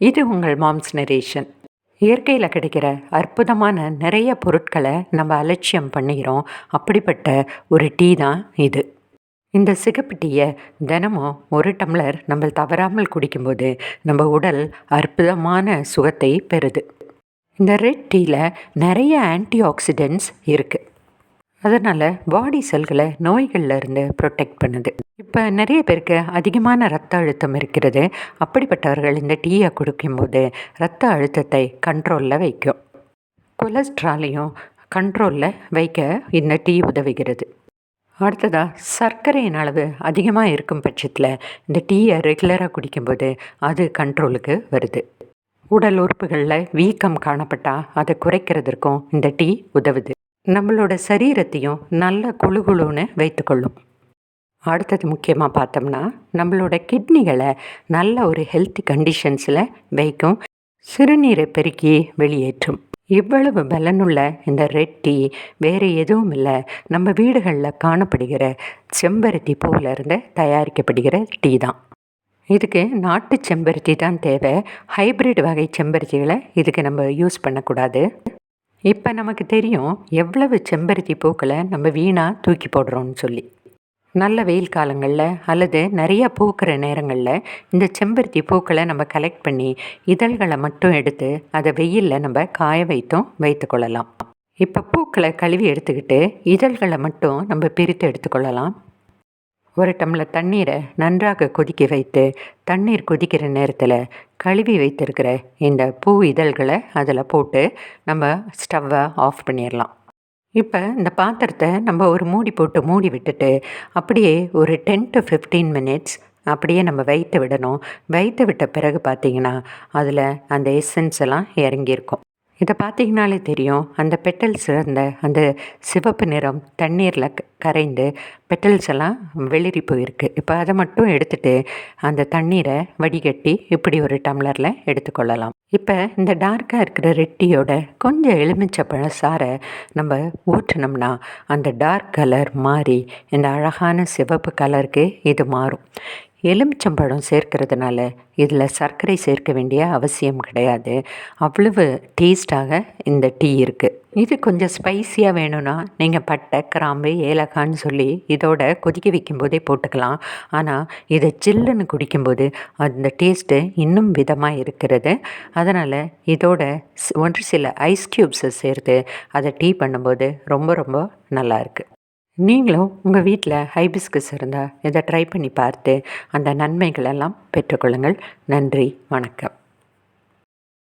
இது உங்கள் moms narration இயற்கையில் கிடைக்கிற அற்புதமான நிறைய பொருட்களை நம்ம அலட்சியம் பண்ணிக்கிறோம். அப்படிப்பட்ட ஒரு டீ தான் இது. இந்த சிகப்பு டீயை தினமும் ஒரு டம்ளர் நம்ம தவறாமல் குடிக்கும்போது நம்ம உடல் அற்புதமான சுகத்தை பெறுது. இந்த ரெட் டீயில் நிறைய ஆன்டி ஆக்சிடென்ட்ஸ் இருக்குது அதனால் பாடி செல்களை நோய்களில் இருந்து ப்ரொடெக்ட் பண்ணுது. இப்போ நிறைய பேருக்கு அதிகமான ரத்த அழுத்தம் இருக்கிறது. அப்படிப்பட்டவர்கள் இந்த டீயை குடிக்கும்போது ரத்த அழுத்தத்தை கண்ட்ரோலில் வைக்கும். கொலஸ்ட்ராலையும் கண்ட்ரோலில் வைக்க இந்த டீ உதவுகிறது. அடுத்ததாக சர்க்கரையின் அளவு அதிகமாக இருக்கும் பட்சத்தில் இந்த டீயை ரெகுலராக குடிக்கும்போது அது கண்ட்ரோலுக்கு வருது. உடல் உறுப்புகளில் வீக்கம் காணப்பட்டால் அதை குறைக்கிறதுக்கும் இந்த டீ உதவுது. நம்மளோட சரீரத்தையும் நல்ல குழு குழுன்னு வைத்துக்கொள்ளும். அடுத்தது முக்கியமாக பார்த்தோம்னா நம்மளோட கிட்னிகளை நல்ல ஒரு ஹெல்த்தி கண்டிஷன்ஸில் வைக்கும். சிறுநீரை பெருக்கி வெளியேற்றும். இவ்வளவு பலனுள்ள இந்த ரெட் டீ வேறு எதுவும் இல்லை. நம்ம வீடுகளில் காணப்படுகிற செம்பருத்தி பூவிலிருந்து தயாரிக்கப்படுகிற டீ தான். இதுக்கு நாட்டு செம்பருத்தி தான் தேவை. ஹைப்ரிட் வகை செம்பருத்திகளை இதுக்கு நம்ம யூஸ் பண்ணக்கூடாது. இப்போ நமக்கு தெரியும் எவ்வளவு செம்பருத்தி பூக்களை நம்ம வீணாக தூக்கி போடுறோம்னு சொல்லி. நல்ல வெயில் காலங்களில் அல்லது நிறைய பூக்கிற நேரங்களில் இந்த செம்பருத்தி பூக்களை நம்ம கலெக்ட் பண்ணி இதழ்களை மட்டும் எடுத்து அதை வெயிலில் நம்ம காய வைத்தும் வைத்துக்கொள்ளலாம் இப்போ பூக்களை கழுவி எடுத்துக்கிட்டு இதழ்களை மட்டும் நம்ம பிரித்து எடுத்துக்கொள்ளலாம் ஒரு டம்ளர் தண்ணீரை நன்றாக கொதிக்க வைத்து தண்ணீர் கொதிக்கிற நேரத்தில் கழுவி வைத்திருக்கிற இந்த பூ இதழ்களை அதில் போட்டு நம்ம ஸ்டவ்வை ஆஃப் பண்ணிடலாம் இப்போ இந்த பாத்திரத்தை நம்ம ஒரு மூடி போட்டு மூடி விட்டுட்டு அப்படியே ஒரு டென் டு ஃபிஃப்டீன் மினிட்ஸ் அப்படியே நம்ம வைத்து விடணும். வைத்து விட்ட பிறகு பார்த்திங்கன்னா அதில் அந்த எசன்ஸ் எல்லாம் இறங்கியிருக்கும். இதை பார்த்தீங்கனாலே தெரியும். அந்த பெட்டல்ஸ் அந்த அந்த சிவப்பு நிறம் தண்ணீரில் கரைந்து பெட்டல்ஸ் எல்லாம் வெளிரி போயிருக்கு. இப்போ அதை மட்டும் எடுத்துகிட்டு அந்த தண்ணீரை வடிகட்டி இப்படி ஒரு டம்ளரில் எடுத்துக்கொள்ளலாம். இப்போ இந்த டார்க்காக இருக்கிற ரெட்டியோட கொஞ்சம் எலுமிச்சை பழசாரை நம்ம ஊற்றினோம்னா அந்த டார்க் கலர் மாறி இந்த அழகான சிவப்பு கலருக்கு இது மாறும். எலுமிச்சம்பழம் சேர்க்கிறதுனால இதில் சர்க்கரை சேர்க்க வேண்டிய அவசியம் கிடையாது. அவ்வளவு டேஸ்ட்டாக இந்த டீ இருக்குது இது கொஞ்சம் ஸ்பைஸியாக வேணும்னா நீங்கள் பட்டை கிராம்பு ஏலக்கான்னு சொல்லி இதோட கொதிக்க வைக்கும்போதே போட்டுக்கலாம். ஆனால் இதை சில்லுன்னு குடிக்கும்போது அந்த டேஸ்ட்டு இன்னும் விதமாக இருக்கிறது. அதனால் இதோட ஒன்று சில ஐஸ் க்யூப்ஸை சேர்த்து அதை டீ பண்ணும்போது ரொம்ப ரொம்ப நல்லாயிருக்கு நீங்களும் உங்கள் வீட்டில் ஹைபிஸ்கஸ் இருந்தால் இதை ட்ரை பண்ணி பார்த்து அந்த நன்மைகளெல்லாம் பெற்றுக்கொள்ளுங்கள். நன்றி வணக்கம்.